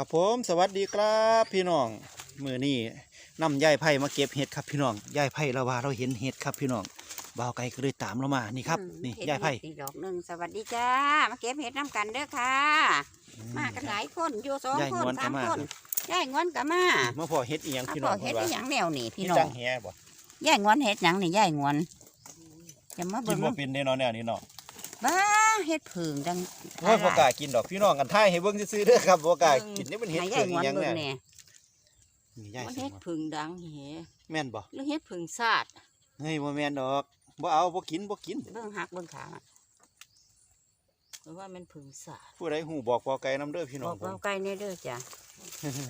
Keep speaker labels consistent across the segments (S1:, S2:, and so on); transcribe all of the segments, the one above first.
S1: ครับผมสวัสดีครับพี่น้องมือนี้นำยายไผ่มาเก็บเห็ดครับพี่น้องยายไผ่เราว่าเราเห็นเห็ดครับพี่น้องบ่าวไก่ก็เลยตามเรามานี่ครับ
S2: อืม
S1: นี่
S2: เห็ด
S1: ยายไผ่
S2: อีกดอกหนึ่งสวัสดีจ้ามาเก็บเห็ดน้ำกันเด้อค่ะ มากันหลายคนอยู่สอง
S1: ยาย
S2: ค
S1: ง
S2: น
S1: วนก็
S2: สาม
S1: มา
S2: คนยายงวนก็มา
S1: เมื่อพอเห็ดอีหยัง
S2: เอา
S1: พี่
S2: พ
S1: น้
S2: อ
S1: อง
S2: เห็ด
S1: ว่า
S2: อีหยังแนวนี่พี่
S1: พี่
S2: น้อ
S1: จั
S2: ง
S1: งแหบ่
S2: ยายงวนเห็ดหยังนี่ยายงวนจะมา
S1: กิ
S2: เบิ่
S1: น
S2: ง
S1: บ่เป็นเด้เนาะแนวนี้เนาะ
S2: บ้า เห็ดผึ่งดัง
S1: โอ้ยบ่กล้ากินดอกพี่น้องกันท้ายให้เบิ่งซื่อๆเด้อครับบ่กล้ากินนี่มันเห็ด
S2: ให้
S1: เผื
S2: ยา
S1: อยก
S2: ง
S1: อี
S2: วน
S1: หยัง
S2: เบิ่ง
S1: เนี่ย
S2: แน่
S1: นี่ยาย
S3: มัน
S1: สิ
S3: เฮ็ดผึ่งดังเห
S1: แม่นบ่
S3: หรือเฮ็ดผึ่งซาด
S1: เฮ้ยบ่แม่นดอกบ่เอาบ่กินบ่กิน
S2: เบิ่งหักเบิ่งขา
S3: หรือว่ามันผึ่งซาด
S1: ผู้ใดฮู้บอกบ่ไก่นํเด้อพี่น้
S2: บ
S1: อ
S2: องก
S1: ผม
S2: เราไกลเนี่ยเด้อจ้ะ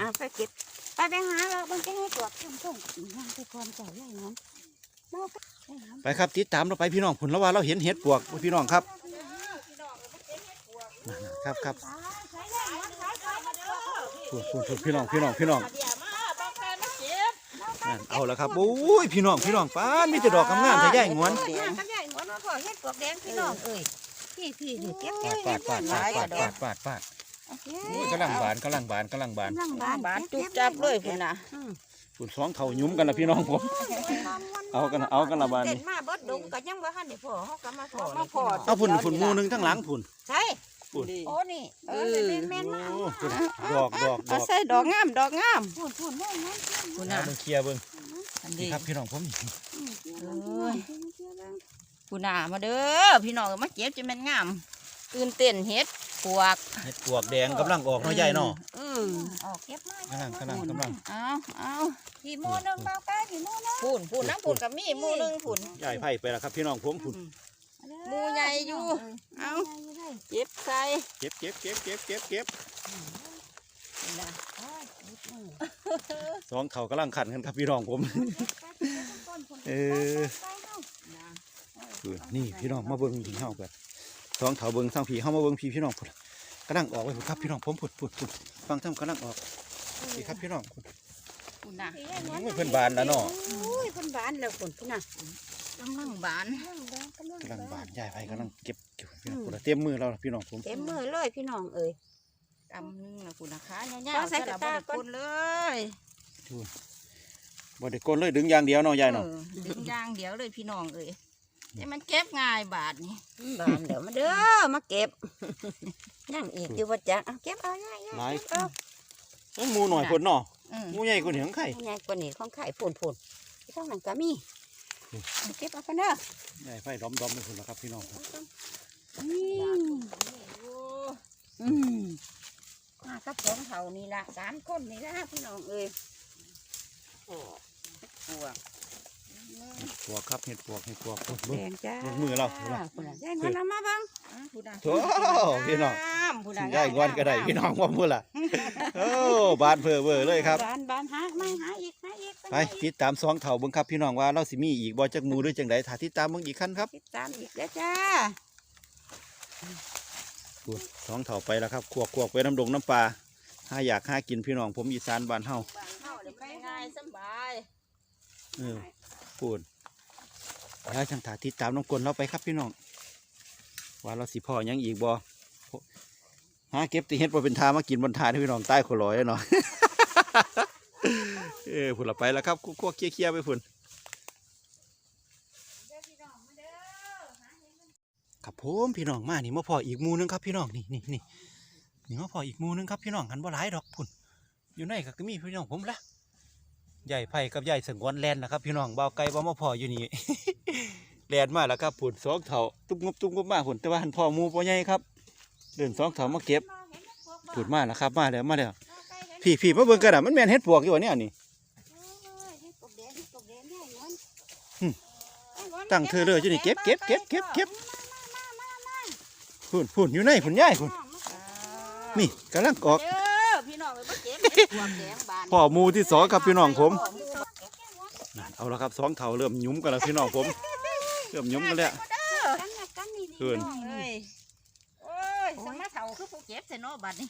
S2: อะไปเก็บไปไปหาเราเบิ่งจะให้ตรวจช่องๆงานไปก่อนเจ้ายายงวนเราไปไปหา
S1: ไปครับติดตามเราไปพี่น้องผลแล้วว่าเราเห็นเห็ดปวกพี่น้องครับนั่นๆ ครับครับพูดพูดพูดพี่น้องพี่น้องพี่น้อง
S3: เดี๋ยวมาบางแฟนมาเก็บ
S1: นั่นเอาละครับโอ้ยพี่น้องพี่น้องป้านมีแต่ดอกงามๆแต่ใหญ่งวน
S2: เอ้ยมากับยายงวนมาพ่อเฮ็ดปวกแดงพี่น้องเอ้ยพี่พี่นี่เก็บเก็บ
S1: ปาดปาดปาดปาดปาดปาดปาดโอ้ยกำลังบานกำลังบานกำลังบาน
S2: นั่งบาน
S3: บานจุบจับเลยพุ่นน่ะ
S1: ฝุ่นสองเท่ายุ่มกันละพี่น้องผมเอากันนะเอากันละบาน
S2: เต้
S1: นี่
S2: นมาเบิดดงก็ยังบ่ทันได้พ่อเฮาก็มาพ่อ
S3: มาพอ
S1: เอาฝุ่นฝุ่นหมูหนึงทั้งหลังฝุ่น
S2: ใช่
S1: ฝุ่น
S2: โอ้นี่ เออแม่นๆมา
S1: โอ้ฝุ่นดอกดอกด
S3: เอา
S1: อก
S3: ใส่ดอกงามดอกงาม
S2: พูนพูนแม่น
S3: พุ่น
S1: เอา
S3: น่ะ
S1: เบิ่งเคลียร์เบิ่ง
S3: อัน
S1: นี่
S3: นี้
S1: ครับพี่น้องผม
S2: ๆ
S3: เอ้ยพุ่นน่ะมาเด้อพี่น้องมาเก็บจะแม่นงามตื่นเต้นเฮ็ดปวก
S1: เห็ดปวกแดงกำลังออกเนาะใหญ่เนาะ
S3: เออ
S2: ออกเก็บมากำ
S1: ลังกำลังกำลัง
S3: เอาเอา
S2: พี่โมนึงเบาใกล้พี่โมนึง
S3: พุ่นพุ่นน้ำพุ่นกับมีหมูหนึงพุ่น
S1: ใหญ่ไผ่ไปแล้วครับพี่น้องผมฝุ่น
S3: หมู่ใหญ่อยู่ เอาเก็บใส่
S1: เก็บเก็บเก็บเก็บเก็บเก็บ
S3: พุ่นน่ะ
S1: สองเขากำลังขันกันครับพี่น้องผม เออคือนี่พี่น้องมาเบิ่งหิงเฮาแบบสองเถาเบิ่งสร้างผีเฮามาเบิ่งพี่พี่น้องพุ่นกำลังออกไปพุ่นครับพี่น้องผมพุ่นพุ่นพุ่นฟังทำกำลังออกนี่ครับพี่น้องพุ่น
S3: พุ่นน่ะ
S1: อุ้ยเพิ่นบานแล้วเนาะ
S2: โอ้ยเพิ่นบานแล้วคนพุ่นน่ะ
S3: กำลังบาน
S1: กำลังบานยายไผ่กำลังเก็บเกี่ยวพี่น้องพุ่นเต็มมือเราแล้วพี่น้องผม
S2: เต็มมือเลยพี่น้องเอ้ย
S3: กำนึงนะคุณนะคะเงา
S2: เอา
S3: ๆ
S2: ใส่
S3: ใส่
S2: ก
S3: ก
S2: ระ
S3: ระ
S2: ตา
S3: ตา
S2: ก่อน
S3: คนเลย
S1: บ่ได้กลนเลยดึงอย่างเดียวเนาะยายเนาะ
S3: เออดึงยางเดียวเลยพี่น้องเอ้ยแต่มันเก็บง่ายบาทนี่
S2: บานเดี๋ยวมาเด้อมาเก็บยังอีกอยู่ว่าจักเอาเก็บเอาย่าย
S1: หลาย
S2: เก็บเอา
S1: โอ้หมูหน่อยพุ่นเนาะ
S3: อืม
S1: หมูใหญ่กว่านี้ของไข่
S2: ใหญ่กว่านี้ของไข่พุ่นพุ่นที่ทางนั้นก็มี เอาเก็บเอาไปเด้อยา
S1: ยไผ่ดอมๆไปพุ่นแล้วครับพี่น้อง
S2: อืมอืมมากับสองเท่านี่ละสามคนนี่ละพี่น้องเอ้ยโอ้ปวก
S1: เห็ด ปวกครับเห็ดปวกเห็ดปวกพุ่น
S2: แด
S1: เบิ่ง
S2: งจ้า
S1: เบิ่งมือเราพุ่น
S2: จ้า
S1: ล่ะ
S2: พุ่นล่ะยายงอนเอามาบ้าง
S3: อะพูดนะ
S1: โถ่พี่น้องา
S3: มพูดนะ
S1: ยายงอนก็ได้พี่น้องว่าพุ่นล่ะโอ้บานเพ้อเบ้อเลยครับ
S2: บานบานหาไม่หาอีกหาอีก
S1: ไปติดตามสองเถาเบิ่งครับพี่น้องว่าเราสิมีอีกบ่จักหมูหรือจังไดถ้าติดตามเบิ่งอีกขั้นครับ
S2: ติดตามอีกเด้อจ้า
S1: พูดสองเถาไปแล้วครับขวกขวกไปน้ำดงน้ำปลาถ้าอยากหากินพี่น้องผมอีสานบ้านเฮา
S3: บ้านเฮาเดี๋ยวไปง่ายสำบาย
S1: เออ พูดแล้วจังถาติดตามน้องกลเราไปครับพี่น้องว่าเราสิพ่อยังอีกบ่หาเก็บติเฮ็ดบ่เป็นทามากินบนทาที่พี่น้องใต้ขลอยเนาะเออพุ่นละไปแล้วครับควกๆเคลียร์ๆไปพุ่นครับผมพี่น้องมานี่มาพออีกมูนึงครับพี่น้องนี่นี่นี่นี่มาพออีกมูนึงครับพี่น้องหันบ่หลายดอกพุ่นอยู่ในก็มีพี่น้องผมละ ใหญ่ไผ่กับใหญ่สงวนแลนนะครับ พี่น้องเบาวไก่บ่มาพออยู่นี่ แลนมาแล้วครับพุ่นสองเถาตุ้มงบตุ้มงบมาพุ่นแต่ว่าหันพ่อหมูบ่ใหญ่ครับเดินสองเถามาเก็บพุ่นมาแล้วครับมาแล้วมาแล้วพี่พี่มาเบิ่งกันอะมันแม่นเฮ็ดปวกอยู่วะเนี่ยนี่ตั้งเธอเลยอยู่นี่เก็บเก็บเก็บเก็บเก็บพุ่นพุ่นอยู่ในพุ่นใหญ่พุ่นนี่กำลังออก
S3: เด้อ พี่น้องเอ้ยมาเก็บเห็ดปวกแดงบาน
S1: พ่อหมูที่สองครับพี่น้องผม
S3: พ่อหมู่
S1: นั่นเอาละครับสองเท่าเริ่มหยุ้มกันแล้วพี่น้องผม เริ่มหยุ้มกันแล้วเอิ้น
S3: น้องเอ้ยโอ้ยสมาเฒ่าคือผู้เก็บใส่เนาะบัดนี้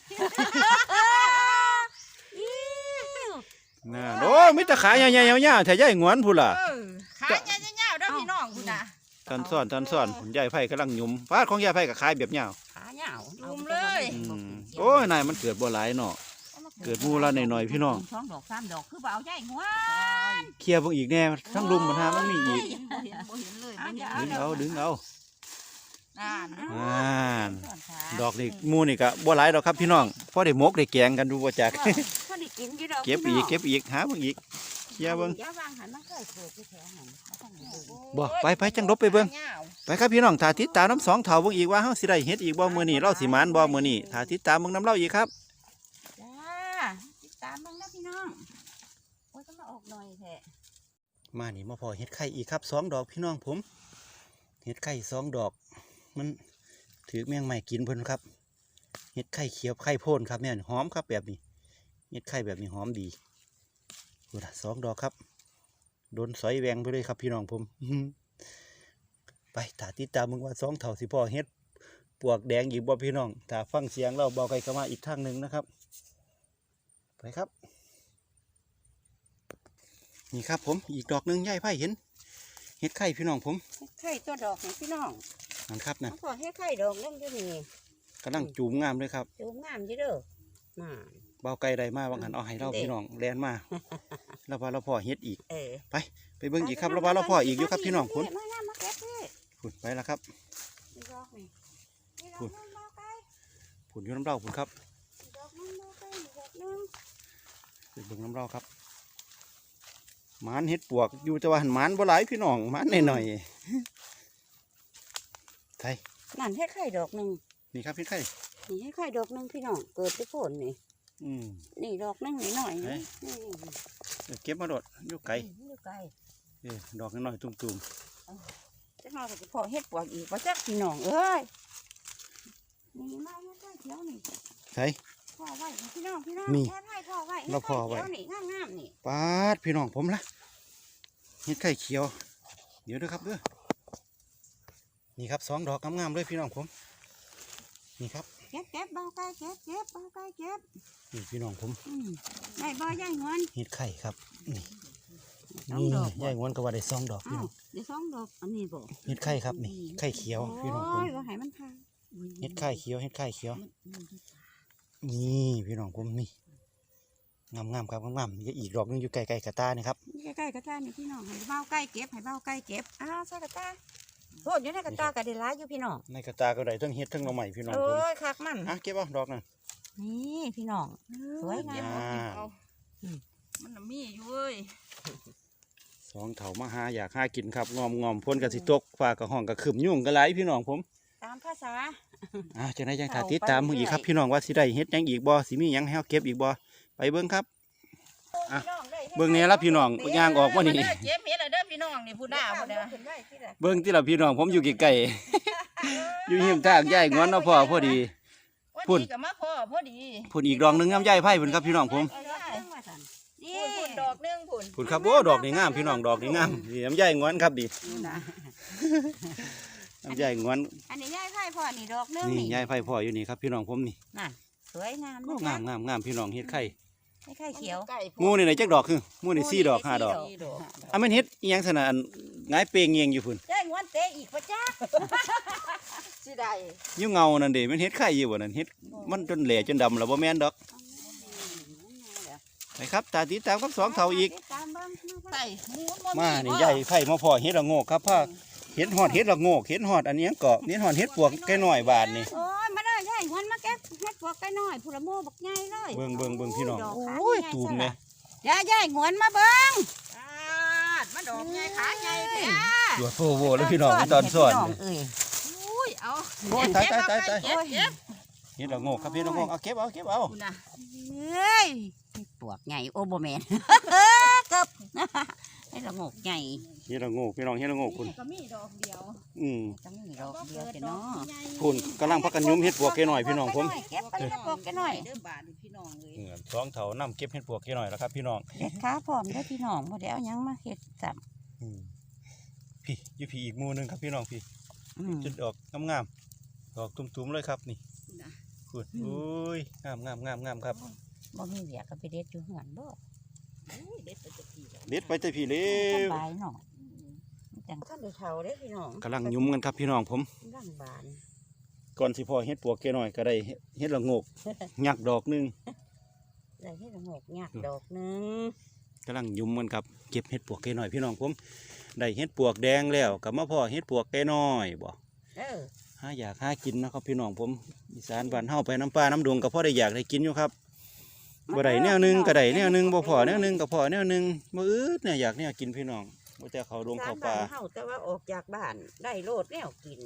S1: น่นโอ้ยมิตรขายใหญ่ๆยาวๆแถวใหญ่งวนพุ่นล่ะ
S3: เออขายยาวๆเด้อพี่น้องพุ่นน่ะ
S1: ทันซ่อนทันซ่อนพุ่นใหญ่ไผ่กำลังหยุ้มฟาดของใหญ่ไผ่กับขายแบบยาว
S2: ขาเหยาว
S3: ลุมเลย
S1: อืมโอ้ยนายมันเกิดบ่หลายเนาะ เกิดหมูละหน่อยๆพี่น้อง
S3: สองดอกสามดอกคือบ่เอาใหญ่งวะ
S1: เคลียร์เบิ่งอีกแน่ทั้งลุมมันหามันมีอีก
S3: บ่เห็นบ่เห็นเลย
S1: ดึงเอาดึงเอา
S3: อ่าน
S1: อ่านดอกนี่หมูนี่ก็บ่หลายดอกครับพี่น้องพอได้หมกได้แกงกันดูบ่จัก
S2: พอได้กินอยู่ดอก
S1: เก็บอีกเก็บอีกหาเบิ่งอีกเคลียร์เบิ่ง
S2: อย่าวางหันมันเคยเกิดที่แถวหันเอาต้องไปเบิ่ง
S1: บ่ไปไปจังลบไปเบิ่งไปครับพี่น้องถ้าติดตามน้ำสองเถาเบิ่งอีกว่าเฮาสิได้เฮ็ดอีกบ่มื้อนี้เราสิหมานบ่มื้อนี้ถ้าติดตามเบิ่งน้ำเล่าอีกครับ
S2: จ้าติดตามเบ้างนะพี่น้องโอ้ยต้องมาออกหน่อยแท้
S1: มานี่มาพอเฮ็ดไข่อีกครับสองดอกพี่น้องผมเฮ็ดไข่สองดอก มันถือแมงใหม่กินเพิ่นครับเฮ็ดไข่เขียวไข่โพนครับแม่นหอมครับแบบนี้เฮ็ดไข่แบบนี้หอมดีดูนะสองดอกครับโดนสอยแหวงไปเลยครับพี่น้องผมไปถาติดตามมึงว่าสองเท่าสิพ่อเฮ็ดปวกแดงอีกบ่พี่น้องถ้าฟังเสียงเราเบาไกลก็มาอีกทางหนึ่งนะครับ ไปครับ นี่ครับผมอีกดอกหนึงยายไผ่เห็นเฮ็ดไข่พี่น้องผม
S2: เฮ็ดไข่ตัวดอกนี่พี่น้อง
S1: นั่นครับนั่น
S2: เขาขอให้ไข่ดอกนึงอยู่นี่
S1: กำลังจูมงามเลยครับ
S2: ดูงามอยู่เด้อน่า
S1: เบาไกลใดมาบางหันเอาให้เรา
S2: เด็ด
S1: พี่น้องแลนมาแล้วพอเราพอเฮ็ดอีก
S2: เออ
S1: ไปเบิ่งอีกครับแล้วพอเราพออีกอยู่ครับพี่น้องคุณ
S2: มามามาเก็บพี่
S1: คุณไปแล้วครับ
S2: นี่ดอกนี่นี่ดอก
S1: พูด
S2: นึงดอกไก่
S1: คุณอยู่น้ำเล่าคุณครับ
S2: ดอกนึงดอกไก่ดอกนึง
S1: ไปเบิ่งน้ำเล่าครับ หมานเฮ็ดปวกอยู่แต่ว่าหันหมานบ่หลายพี่น้องหมานหน่อยๆไทย
S2: นั่นให้ไข่ดอกนึง
S1: นี่ครับพี่ไข่
S2: นี่ให้ไข่ดอกนึงพี่น้องเกิดที่โคนนี่
S1: อืม
S2: นี่ดอกนึงนี่หน่อย
S1: ไหน
S2: นี่นี่
S1: เดี๋ยวเก็บมาโดดอยู่ไกล
S2: นี่อยู่ไกล
S1: เออดอกน้อยๆตุ่ม
S2: จะนอนกับพ่อเฮ็ดปวกอีกว่าจักพี่น้องเอ้ยนี่มามาใกล้เขียวนี่
S1: ๆไทย
S2: พ่อไว้พี่น้องพี่น้อง
S1: นี่
S2: แค่ไว้พ่อไว้
S1: เราพ่อไว้
S2: เขียวนี่งามๆนี่
S1: ปาดพี่น้องผมละเฮ็ดไข่เขียว เดี๋ยวเด้อครับเด้อนี่ครับสองดอกงามๆเลยพี่น้องผม นี่ครับ
S2: เก็บเก็บเบาไก่เก็บเก็บเบาไก่เก็บ
S1: นี่พี่น้องผม
S2: อืมได้บ่ย่ายเงิน
S1: เฮ็ดไข่ครับนี่
S2: สอง
S1: นี่
S2: ดอกบ่
S1: ยายงวนก็ว่าได้สองดอกพี่
S2: อ้าว
S1: น้อง
S2: ได้สองดอกอันนี้บ่
S1: เฮ็ดไข่ครับนี่ไข่เขียวพี่น้องผม
S2: โอ้ยว่าให้มันพา
S1: เฮ็ดไข่เขียวเฮ็ดไข่เขียว นี่พี่น้องผมนี่งามๆครับงามๆเดี๋ยวอีกดอกหนึงอยู่ไกลๆกระตานี่ครับ
S2: นี่ใกล้ๆกระตานี่พี่น้องให้เบาไก่เก็บให้เบาไก่เก็บอ้าวใส่กระตาโอ้ยอยู่ในกระตาก็ได้หลายอยู่พี่น้อง
S1: ในกระตาก็ได้ทั้งเฮ็ดทั้งหน่อใหม่พี่น้อง
S2: โอ้
S1: ผม
S2: ยคักมัน
S1: อะเก็บเอาดอกนั่น
S2: นี่พี่น้องสวยงาม
S1: อ่า
S3: มันน่ะมีอยู่เว้ย
S1: สองเถามาหาอยากหากินครับงอมงอมๆพ้นกับสิตกฟ้ากับห้องกับขึ้นยุ่งกับไหลายพี่น้องผม
S2: ตามภาษา
S1: อ่าจังไดจังถ้า
S2: เอา
S1: ติดตาม
S2: ไป
S1: มึงอีกครับ
S2: เรื่อย
S1: พี่น้องว่าสิได้เฮ็ดหยังอีกบ่สิมีหยังให้เฮาเก็บอีกบ่ไปเบิ่งครับ อะ เบิ่งแหนี่ละพี่น้องย่างออกว่านี่
S3: เด้อเจ็บเฮ็ดแล้วเด้อพี่น้องนี่ผู้ด่าผู้ด่า
S1: เบิ่งที่ละพี่น้องผมอยู่ใกล้ๆ อยู่หิมทางยายงอนเนาะพ่อพอดีพู
S3: พู
S1: ด
S3: ดกับมาพ่อพอดี
S1: พุ่นอีกดอกหนึงงามยายไผ่พุ่นครับพี่น้องผม
S2: นี่
S3: พูดพูดดอกหนึงพุ่น
S1: พุ่นครับโอ้ดอกนี่งามพี่น้องดอกนี่งามนี่น้ำยายงอนครับดิ น้ำยายงอน
S2: อันนี้ยายไผ่พ่อนี่ดอกนึง
S1: นี่ยายไผ่พ่ออยู่นี่ครับพี่น้องผมนี่
S2: สวยงาม
S1: โอ้งามงามงามพี่น้องเฮ็ดไข่
S2: ไม่ไข่เขียว
S3: ใกล้
S1: หมูนี่ไหนจักดอกคือหมูนี่สี่ดอกห้าดอก
S3: สี่ดอก
S1: อะแม่นเฮ็ดอีหยังซะน่ะอันหงายเปงเงียงอยู่พุ่น
S2: ยายงวนเตะอีกปะจ้า
S3: สิได้
S1: อยู่เงานั่นเด้แมันเฮ็ดไข่อยู่บ่นั่นเฮ็ดมันจนแหล่จนดำแล้วบ่แม่นดอกไปครับตาติดตามกับสองเท่าอีก
S2: ตามเบิ่ง
S3: ใส่หมูบ่
S1: มานี่ใหญ่ไผ่มาพอเฮ็ดละโงกครับพ่อ เฮ็ดฮอดเฮ็ดละโงกเฮ็ดฮอดอันนี้หยังเกาะเฮ็ดฮอดเฮ็ดปวกแก่น้อยบาทนี่
S2: โอ้ยมาเลยยายงวนมาเก็บเฮ็ดพวกไก่น้อยผู้ละโมบักใหญ่เลย
S1: เบิ่งเบิ่งเบิ่งพี่น้อง
S2: ดกขา
S1: โอ้ย
S2: ใหญ่
S1: ตูมแม่
S2: ยายยายงวนมาเบิ่ง
S3: อ่ามาดอกใหญ่ขาใหญ่แท้
S1: ตัวโฟโวแล้วพี่น้องตอนสอน
S2: เอ้ย
S3: อุ้ยเอา
S1: โอ้ยตายตายตายตาย
S3: เก็บเก็บ
S1: เฮ็ดละโงกครับเฮ็ดละโงกเอาเก็บเอาเก็บเอา
S3: คุณน่ะ
S2: เอ้ยเฮ็ดปวกใหญ่โอ้บ่แม่นเกับ ให้ละงกใหญ่
S1: เฮ็ดละโงกพี่น้องเฮ็ดละโงกคุณ
S3: ก็มีดอกเดียว
S1: อืม
S2: ต้องมีดอกเดียวแต่เนาะ
S1: คุณกำลังพักกันยุมเฮ็ดปวกแก่น้อยพี่น้องผม
S2: เก็บไปเฮ็ดปวกแก่น้อย
S3: เด้อบาทนี่พี่น้องเลย
S1: เออสองเท่านํเก็บเฮ็ดปวกแก่น้อยแล้วครับ พี่น้อง
S2: เฮ็ดขาพร้อมเด้อพี่น้องบ่ได้เอาหยังมาเฮ็ดซ้ํ
S1: อืมพี่อยู่พี่อีกหมู่หนึงครับพี่น้องพี่
S2: อืม
S1: จุดดอกงามๆดอกตุ่มๆเลยครับนี่คุณโอ้ยงามงามงามงามครับ
S2: บ่มีเวียกก็ไปเด็ดอยู่เฮือนบ่
S3: เด็ดไปจะกี่ดอก
S1: เด็ดไปแต่พี่เร็
S2: ส
S1: ว
S2: บายเนาะมันจังท่านได้เฒ่าเด้อพี่น้อง
S1: กำลังยุ้มกันครับพี่น้องผม
S2: ร่างบาน
S1: ก่อนสิพอเฮ็ดปวกแก่น้อยก็ได้เฮ็ดละโงกยักดอกหนึง
S2: ได้เฮ็ดละโงกหยาดดอกหนึง
S1: กำลังยุ่มมันครับเก็บเห็ดปวกแก่น้อยพี่น้องผมได้เห็ดปวกแดงแล้วกับมาพ่อเห็ดปวกแก่น้อยบ่
S2: เออ
S1: หาอยากหากินนะครับพี่น้องผมอีสานบ้านเฮาไปน้ำปลาน้ำดงก็พอได้อยากได้กินอยู่ครับ บ่ได้แนวหนึงก็ได้แนวหนึงบ่พอแนวหนึงก็พอแนวหนึงบ่อึดเนี่ยอยากเนี่ยกินพี่น้องบ่แต่เขาดงเขาป่า
S2: สมบ้นเฮาแต่ว่าออกจากบ้านได้โลดแนวกิน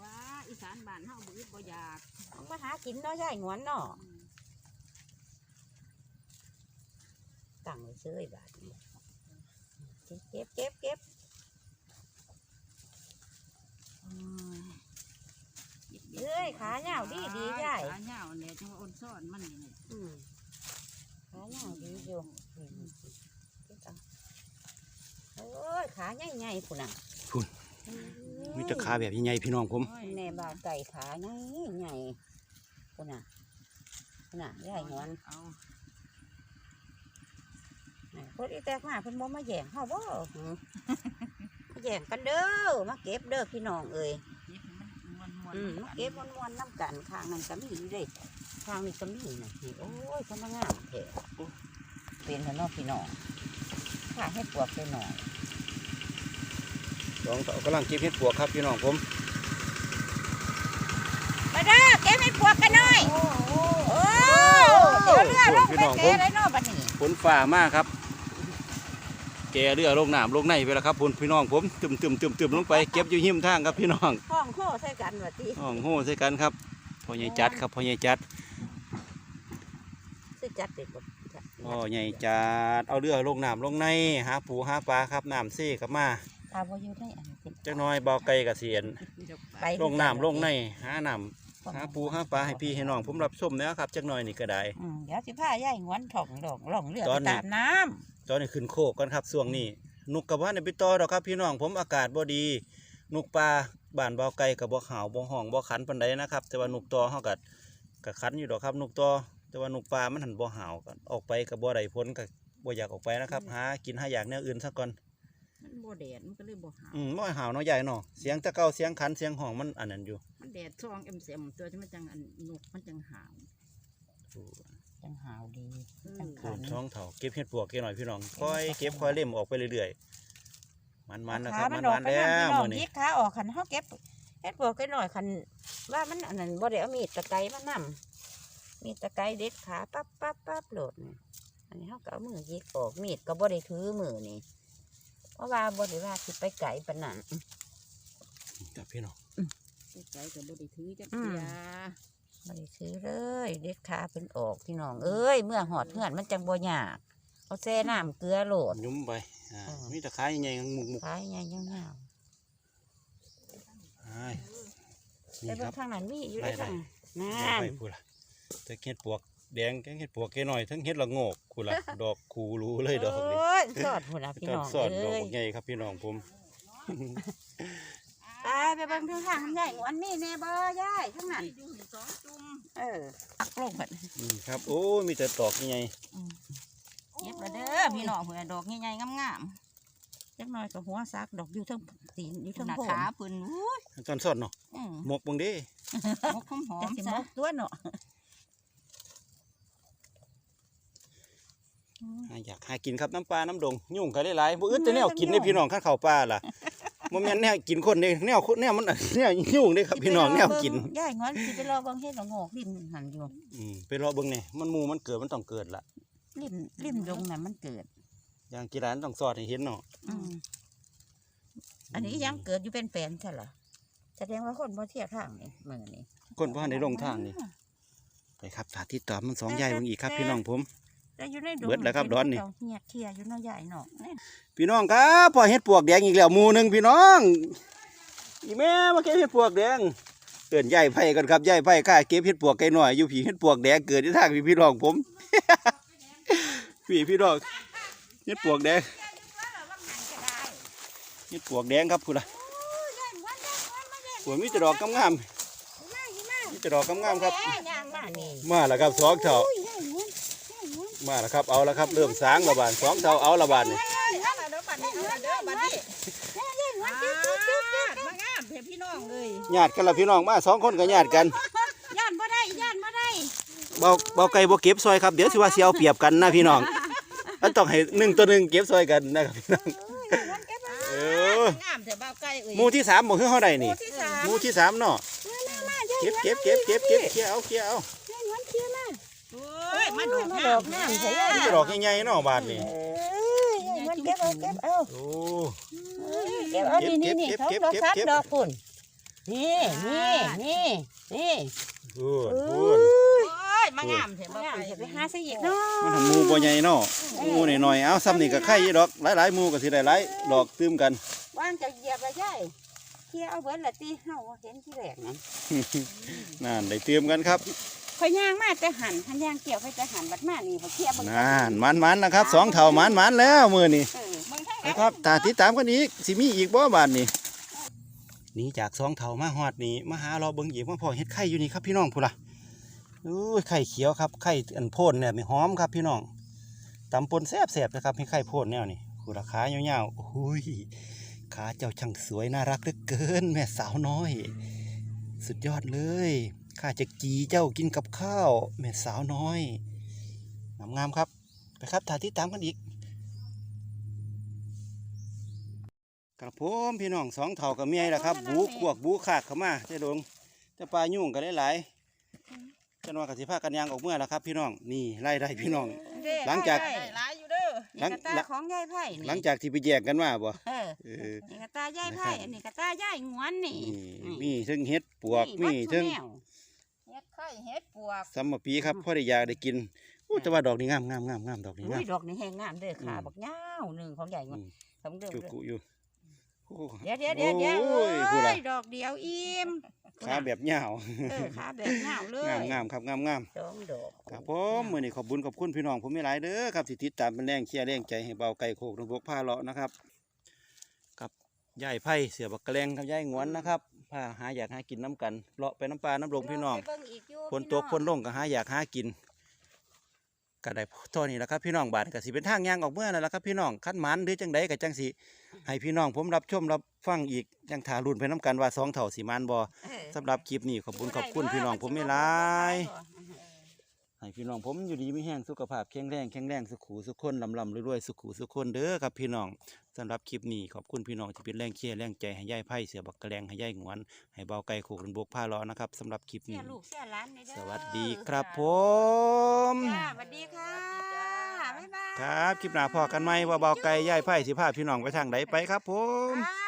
S3: ว่าอีสานบ้านเฮาบ่อึดบ่อยาก
S2: เอามาหากินเนาะยายงวนเนาะตั้งไว้เฉยบาดนี้เก็บเก็บเก็บเก็บ เอ้ยขาเหยาวดีดีใหญ่
S3: ขาเหยาวเนี่ยจังว่าอ่อนซ่อนมันนี่นี่
S2: อืมขาเหยาวดีอยู่อืมเก็บเอาโอ้ยขาใหญ่ใหญ่ๆพุ่นน่ะ
S1: พุ่นมีแต่ขาแบบใหญ่ๆพี่น้องผม
S3: โอ้ย
S2: แม่บ่าวไก่ขาใหญ่ใหญ่พุ่นน่ะพุ่นน่ะใหญ่งวน
S3: เอา
S2: พอดีแตกมาเพิ่นบ่มาแย่งเฮาบ่หือมาแย่งกันเด้อมาเก็บเด้อพี่น้องเอ้ย
S3: เก็บให้ มันม่วนๆ
S2: อืมมาเก็บม่วนๆน้ำกันข้างนั้นก็มีอยู่เด้ข้างนี้ก็มีน่ะนี่โอ้ยพนักงานแท้เป็นแล้วเนาะพี่น้องข้าให้ปวกไปหน่อย
S1: สองเสากำลังเก็บเห็ดปวกครับพี่น้องผม
S2: มาเด้อเก็บให้ปวกกันหน่อยโอ้เดี๋ยวเรือลงไปเก็บได้เนาะบัดนี้
S1: ฝนฝ่ามากครับ แกเรือลงน้ำลงในไปแล้วครับพุ่นพี่น้องผมตึมตึมตึมตึมลงไปเก็บอยู่หิมทางครับพี่น้อง
S2: ห้อง โค้ใส่กันว่าติ
S1: ห้องโห่ใส่กันครับพ่อใหญ่จัดครับพ่อใหญ่จัด
S2: สิจัดเด็กบ่จัด
S1: พ่อใหญ่จัดเอาเรือลงน้ำลงในหาปูหาปลาครับน้ำเซ่กับมา
S2: ตาบ่อยู่ได้อันนี้เป็น
S1: จักหน้อยเบาไก่กระเสียน
S2: ไป
S1: ลงน้ำลงในหาน้ำหาปูหาปลาให้พี่ให้น้องผมรับส้มแล้วครับจักหน้อยนี่ก็ได้
S2: อืมเดี๋ยวสิพายายงวนถ่องดอกล่องเรือ
S1: ตอน
S2: ไป
S1: นี้
S2: ตามน้ำ
S1: ตอนนี้ขึ้นโคกกันครับช่วงนี้นุกกับว่าในไปต่อดอกครับพี่น้องผมอากาศบ่ดี นุกปลา บ้านเบาไก่กับบ่หาวบ่ห้องบ่ขันปานใดนะครับ แต่ว่านุกตอเฮากักับขันอยู่ดอกครับนุกตอแต่ว่านุกปลามันหันบ่หาวกันออกไปกับบ่ได้ผลกับบ่อยากออกไปนะครับหากินหาอยากแนวอื่นซะก่อน
S3: มันบ่แดดมันก็เลยบ่หาว
S1: อืมบ่หาวเนาะใหญ่เนาะเสียงตะเก้าเสียงขันเสียงห้องมันอันนั้นอยู่
S3: มันแดดช่องเอ็มเสียมตัวจะมันจังอันนกมันจังหาว
S2: จังหาวดี
S3: อืม
S2: จัง
S1: โอ้
S2: ขัน
S1: ท้องเถาเก็บเห็ดปวกเก็บหน่อยพี่น้องค่อยเก็บค่อยเล่มออกไปเรื่อยๆ มันๆนะค
S2: ขา
S1: รับ
S2: มัน
S1: มั
S2: ออก
S1: นๆ
S2: ไป
S1: แล้
S2: น้ำพี่
S1: ว
S2: น้อง
S1: มื้อนี้
S2: ยิกขาออกขันเฮาเก็บเฮ็ดปวกกันหน่อยขันว่ามันอันนั้นบ่ได้เอามีดตะไคร้มานำมีดตะไคร้เด็ดขาปั๊บปั๊บปั๊บโหลดนี่อันนี้เฮาก็เอามือยิกออกมีดก็บ่ได้ถือมือนี่เพราะว่าบ่ได้ว่าสิไปไกลปานนั้น
S1: ครับพี่น้อง
S3: ใจก็บ่ได้ถือจัก
S2: อืม
S3: เทีย
S2: บ่ได้ถือเลย เด็ดขาเป็นออกพี่น้องเอ้ยเมื่อหอดเฮือนมันจังบ่ยาก เอาแช่น้ำเกลือโหลด
S1: ยุ้มไปอ่า
S2: อ๋อ
S1: มีตะไคร้ใหญ่ๆมุกมุก
S2: ขายใหญ่ยังยาว
S1: ๆอ้าย
S2: ๆ
S1: นี่
S2: แต่
S1: ครับ
S2: เบิ่งทางนั้นมีอยู่
S1: ไล่
S2: ได้
S1: ไล่
S2: ทางนั่
S1: เอา
S2: น
S1: ไปพูดละแต่เห็ดปวกแดงแกงเห็ดปวกแกหน่อยทั้งเห็ดละโงกกูละ ดอกคูรู้เลยดอกนี้
S2: โอ้ยสอดพุ่นน่ะพี่
S1: ตอ
S2: น้
S1: น
S2: อง
S1: สอดดอก
S2: เอ้ย
S1: บักใหญ่ครับพี่น้องผม
S2: ไปไปเบิ่งทางทางใหญ่อันนี้แน่บ่ยายทั้งนั้น
S3: อยู่สองจุ่ม
S2: เอออักลงเพิ่น
S1: อืมครับ โอ้ยมีแต่ดอกใหญ่
S3: เก็บแล้วเด้อพี่น้องเผื่อดอกใหญ่ๆงาม
S2: จักหน่อยก็หัวซักดอกอยู่เทั้งตีนอยู่
S3: ๆ
S2: เทั้ง
S3: หน้า
S2: โพน
S3: ขาเพิ่นอุ้ย
S1: ตอนสอดเนาะ
S3: อืม
S1: หมกเบังเด้
S3: มกหอ
S2: จั
S3: ม
S2: งสิ
S3: ๆ
S2: ม
S3: ซะ
S2: กตัวเนาะ
S1: อ่าอยากหากินครับน้ำปลาน้ำดงยุ่งกันหลายๆบ่อึดแต่แนวกินได้พี่น้องข้าเข้าวปลาล่ะบ่แม่นแนวกินคนเด้แนวคนแนวมันแนวยุ่งเด้ครับพี่น้องแนวกิน
S2: ยายงอนสิไปรอเบิ่งเฮ็ดละโงกริมหันอยู่
S1: อืมไปรอเบิ่งนี่มันหมูมันเกิดมันต้องเกิดล่ะ
S2: ริมริมดงน่ะมันเกิด
S1: อย่างกีฬาต้องสอดให้เห็นเนาะ
S2: อืมอันนี้ยังเกิดอยู่เป็นแปลนใช่เหรอแสดงว่าคนบ่เที่ยวทางนี่มื้อนี้
S1: คนบ่ทันได้ลงทางนี่ไปครับสาธิตตามมันสองยายเบิ่งอีกครับ พี่น้องผม
S2: แต่อยู่ในดง
S1: เบิดแล้วครับดอนนี่
S2: เฮียเที่ยอยู่เนาะยายเนาะ
S1: พี่น้องครับพอเฮ็ดปวกแดงอีกแล้วหมู่หนึงพี่น้องอีแม่มาเก็บเฮ็ดปวกแดงเกินยายไผ่กันครับยายไผ่ข้าเก็บเฮ็ดปวกไก่น้อยอยู่ผีเฮ็ดปวกแดงเกิดที่ทางพี่พี่น้องผม พี่พี่น้องเฮ็ดปวกแดงเฮ็ดปวกแดงครับพุ่นล่ะปวกมีแต่ดอกงามๆมีแต่ดอกงามๆครับ
S2: มา
S1: แล้วครับสองเท่ามาแล้วครับเอาแล้วครับเริ่มสางระบาดสองเท่าเอาระบาดนี่
S3: เอาละเด้อบัดนี้เอาละเด้อบัดนี้มางามเพื่อพี่น้องเลย
S1: ญาติกันละพี่น้องมาสองคนก็ญาติกัน
S2: ย่านบ่ได้ย่านบ่ได้
S1: บ่บาเบาไก่บ่เก็บซอยครับเดี๋ยวสิว่าสิเอาเปรียบกันนะพี่น้อง มันต้องให้หนึ่งตัวหนึ่งเก็บซอยกันนะครับพี่น้องเออ
S3: งามเถอะเบาไก่เอ้ย
S1: หมู่ที่สามบ่คือเฮาได้นี่
S3: ที่สาม
S1: หมู่ที่สามเนาะเก็บเก็บเก็บเก็บเก็บเคลียร์เอาเคลียร์เอา
S3: โอ้ยมาดอก
S2: มา
S3: งา
S2: ดอกงามใช่
S1: นี่จะดอกใหญ่ๆเนาะบาดนี่
S2: เอ้ยมันเก็บเอาเก็บเอา
S1: โอ้
S2: เก็บเอานี่นี่นี่
S1: เก็บ
S2: เขา
S1: เก็บ
S2: ดอก
S1: เก็บ
S2: สาม
S1: เก็บ
S2: ดอกปุ่นนี่นี่นี่นี่
S1: พูน
S2: เอ้
S1: พูน
S2: ย
S3: โอ้ย มางามเถอะเบา
S2: งาม
S3: ไก่
S2: จะไปหาซะอีกเนาะ
S1: มันทำหมู่บ่ใหญ่เนาะหมู่น้อยๆเอาซ้ำนี่ก็ไข่อยู่ดอกหลายๆหมู่ก็สิได้หลายดอกตื้มกัน
S2: ว่างจะเหยียบละย่ายเที่ยวเอาเบิดละตีเฮาเห็นที่แรกนั้น
S1: นั่นได้เตรียมกันครับ
S2: ข่อยย่างมาแต่หันหันย่างเกี่ยวไปแต่หันบัดมานี่ข่อยเที่ยวเบิ่ง
S1: นั่นมันๆนะครับสองเท่ามันๆแล้วมื้อนี้
S2: เออ
S3: มึงทั้ง
S1: นะครับตาติดตามกันอีกสิมีอีกบ่บาดนี้หนีจากสองเท่ามาฮอดนี่มาหาเราเบิ่งอีกมาพอเฮ็ดไข่อยู่นี่ครับพี่น้องพุ่นล่ะ อู้ยไข่เขียวครับไข่อันโพนเนี่ยมีหอมครับพี่น้องตำปนแซ่บๆนะครับให้ไข่โพนแนวนี่ผู้ราคายาวๆโอ้ยขาเจ้าช่างสวยน่ารักเหลือเกิน แม่สาวน้อย สุดยอดเลยข้าจะจีเจ้ากินกับข้าว แม่สาวน้อยงามๆครับไปครับถ่ายติดตามกันอีกครับผมพี่น้องสองเท่ากับเมียแหละครับ บูขวกบูขากเข้ามาเจ้าดงเจะปลายุ่งกันหลายๆ จันว่ากสิภากันยางออกเมื่อแล้วครับ พี่น้องนี่ไล่ได้พี่น้อง
S2: เด้
S1: หลังจาก
S2: ได้
S3: ได้หลายอยู่เด้อ
S1: หลั
S2: นี่
S1: ง
S2: กระตาของยายไผ่นี่
S1: หลังจากที่ไปแยกกันมาบ่
S2: เออ
S1: เออ
S2: นี่กระตายายไผ่อันนี้กระตายายงวนนี่
S1: นี่มีถึงเห็ดปวกมี
S2: นี่
S1: ถึง
S2: วัดทุแนว
S3: เฮ็ดไข่เฮ็ดปวก
S1: สัมมปีครับพ่อได้อยากได้กินอู้แต่ว่าดอกนี้งามงามงามงามดอกนี้
S2: อุ้
S1: งายม
S2: ดอกนี่แห้งงามเด้อขา
S1: อืม
S2: บักยาวหนึ่งของใหญ่งว
S1: อื
S2: น
S1: ม
S2: สำเร็จ
S1: กุกุอยู่โอ้
S2: เดี๋ยวเดี๋ยวเดี๋ยวเดี๋ยว
S1: โอ้ยพูด
S2: เอ้
S1: ละ
S2: ยดอกเดียวอิ่ม
S1: ขาแบบยาว
S2: เออขาแบบยาวเลย
S1: งามงามครับงามงาม
S2: สองดอก
S1: ครับผมมื้อนี้ขอบบุญขอบคุณพี่น้องผมมีหลายเด้อครับที่ติดตามเป็นแรงเชียร์แรงใจให้เบาไก่โคกนบกผ้าเลาะนะครับกับยายไผ่เสือบักกระแลงกับยายงวนนะครับพาหาอยากหากินน้ำกันเลาะไปน้ำปลาน้ำลงพี่น้อง
S2: ไปเบิ่อีกอยู่
S1: ฝนตกฝนลงก็หาอยากหากิน ก็ได้เท่านี้แหละครับพี่น้องบาทก็สิเป็นทางยางออกเมื่อนั่นแหละครับพี่น้องคันหมันหรือจังใดก็จังสิให้พี่น้องผมรับชมรับฟังอีกจังถารุ่นไปน้กันว่าสองเท่าสีมันบ่
S2: เออ
S1: สำหรับคลิปนี้ขอบคุณขอบคุณพี่น้องผมไม่หลาย ให้พี่น้องผมอยู่ดีไม่แห้งสุขภาพแข็งแรงแข็งแรงสุขหูสุขคนลำลำรวยๆสุขหูสุขคนเด้อครับพี่น้องสำหรับคลิปนี้ขอบคุณพี่น้องที่เป็นแรงเชียร์แรงใจให้ย่ายไพ่เสือบักกระแลงให้ย่ายหงวน ให้เบาไก่โขกนบกผ้าล้อนะครับสำหรับคลิป
S2: เสี
S1: นี้
S2: ยลูกเสียหลานนี่เด้อ
S1: สวัสดีครับผม
S2: จ้าสวัสดีค่ะบ๊ายบาย
S1: ครับคลิปหน้าพอกันไหมว่าเบาไก่ย่ายไพ่สิพาพี่น้องไปทางไหนไปครับผม
S2: ค่ะ